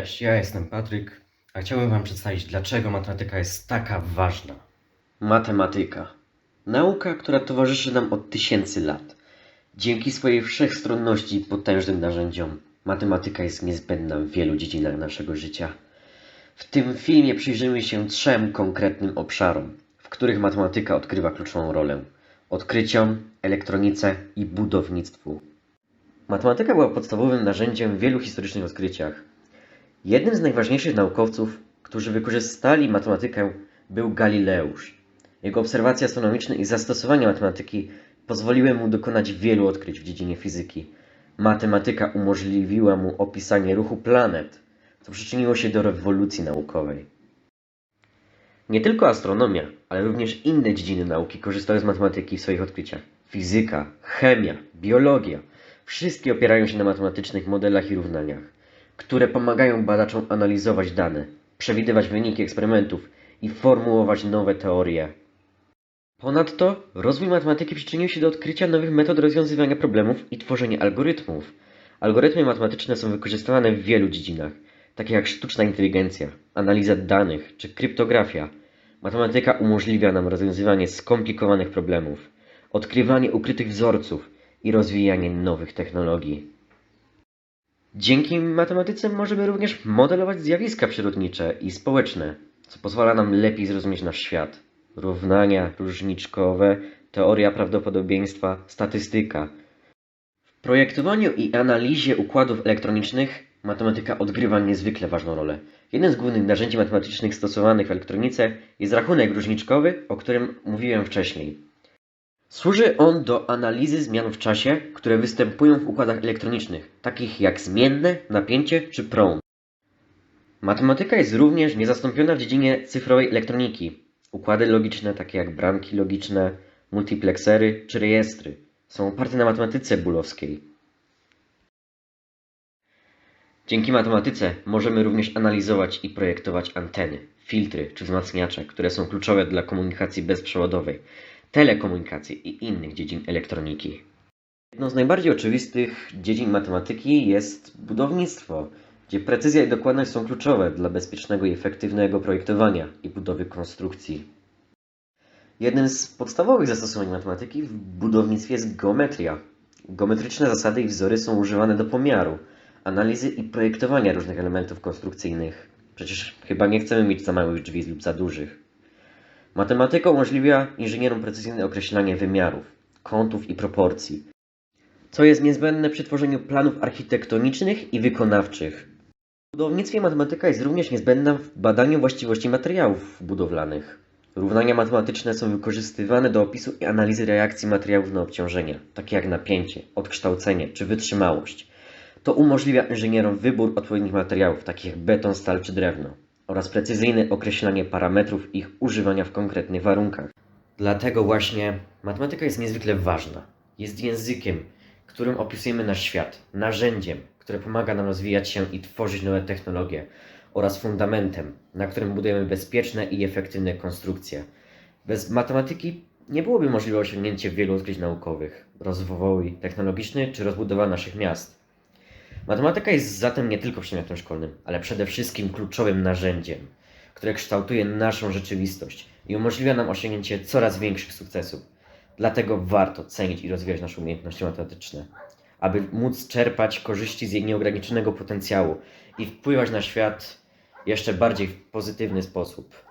Cześć, ja jestem Patryk, a chciałbym Wam przedstawić, dlaczego matematyka jest taka ważna. Matematyka. Nauka, która towarzyszy nam od tysięcy lat. Dzięki swojej wszechstronności i potężnym narzędziom, matematyka jest niezbędna w wielu dziedzinach naszego życia. W tym filmie przyjrzymy się trzem konkretnym obszarom, w których matematyka odgrywa kluczową rolę: odkryciom, elektronice i budownictwu. Matematyka była podstawowym narzędziem w wielu historycznych odkryciach. Jednym z najważniejszych naukowców, którzy wykorzystali matematykę, był Galileusz. Jego obserwacje astronomiczne i zastosowania matematyki pozwoliły mu dokonać wielu odkryć w dziedzinie fizyki. Matematyka umożliwiła mu opisanie ruchu planet, co przyczyniło się do rewolucji naukowej. Nie tylko astronomia, ale również inne dziedziny nauki korzystały z matematyki w swoich odkryciach. Fizyka, chemia, biologia wszystkie opierają się na matematycznych modelach i równaniach, które pomagają badaczom analizować dane, przewidywać wyniki eksperymentów i formułować nowe teorie. Ponadto rozwój matematyki przyczynił się do odkrycia nowych metod rozwiązywania problemów i tworzenia algorytmów. Algorytmy matematyczne są wykorzystywane w wielu dziedzinach, takich jak sztuczna inteligencja, analiza danych czy kryptografia. Matematyka umożliwia nam rozwiązywanie skomplikowanych problemów, odkrywanie ukrytych wzorców i rozwijanie nowych technologii. Dzięki matematyce możemy również modelować zjawiska przyrodnicze i społeczne, co pozwala nam lepiej zrozumieć nasz świat. Równania różniczkowe, teoria prawdopodobieństwa, statystyka. W projektowaniu i analizie układów elektronicznych matematyka odgrywa niezwykle ważną rolę. Jednym z głównych narzędzi matematycznych stosowanych w elektronice jest rachunek różniczkowy, o którym mówiłem wcześniej. Służy on do analizy zmian w czasie, które występują w układach elektronicznych, takich jak zmienne, napięcie czy prąd. Matematyka jest również niezastąpiona w dziedzinie cyfrowej elektroniki. Układy logiczne, takie jak bramki logiczne, multiplexery czy rejestry, są oparte na matematyce bólowskiej. Dzięki matematyce możemy również analizować i projektować anteny, filtry czy wzmacniacze, które są kluczowe dla komunikacji bezprzewodowej, telekomunikacji i innych dziedzin elektroniki. Jedną z najbardziej oczywistych dziedzin matematyki jest budownictwo, gdzie precyzja i dokładność są kluczowe dla bezpiecznego i efektywnego projektowania i budowy konstrukcji. Jednym z podstawowych zastosowań matematyki w budownictwie jest geometria. Geometryczne zasady i wzory są używane do pomiaru, analizy i projektowania różnych elementów konstrukcyjnych. Przecież chyba nie chcemy mieć za małych drzwi lub za dużych. Matematyka umożliwia inżynierom precyzyjne określanie wymiarów, kątów i proporcji, co jest niezbędne przy tworzeniu planów architektonicznych i wykonawczych. W budownictwie matematyka jest również niezbędna w badaniu właściwości materiałów budowlanych. Równania matematyczne są wykorzystywane do opisu i analizy reakcji materiałów na obciążenia, takie jak napięcie, odkształcenie czy wytrzymałość. To umożliwia inżynierom wybór odpowiednich materiałów, takich jak beton, stal czy drewno, oraz precyzyjne określanie parametrów ich używania w konkretnych warunkach. Dlatego właśnie matematyka jest niezwykle ważna. Jest językiem, którym opisujemy nasz świat, narzędziem, które pomaga nam rozwijać się i tworzyć nowe technologie, oraz fundamentem, na którym budujemy bezpieczne i efektywne konstrukcje. Bez matematyki nie byłoby możliwe osiągnięcie wielu odkryć naukowych, rozwój technologiczny czy rozbudowa naszych miast. Matematyka jest zatem nie tylko przedmiotem szkolnym, ale przede wszystkim kluczowym narzędziem, które kształtuje naszą rzeczywistość i umożliwia nam osiągnięcie coraz większych sukcesów. Dlatego warto cenić i rozwijać nasze umiejętności matematyczne, aby móc czerpać korzyści z jej nieograniczonego potencjału i wpływać na świat jeszcze bardziej w pozytywny sposób.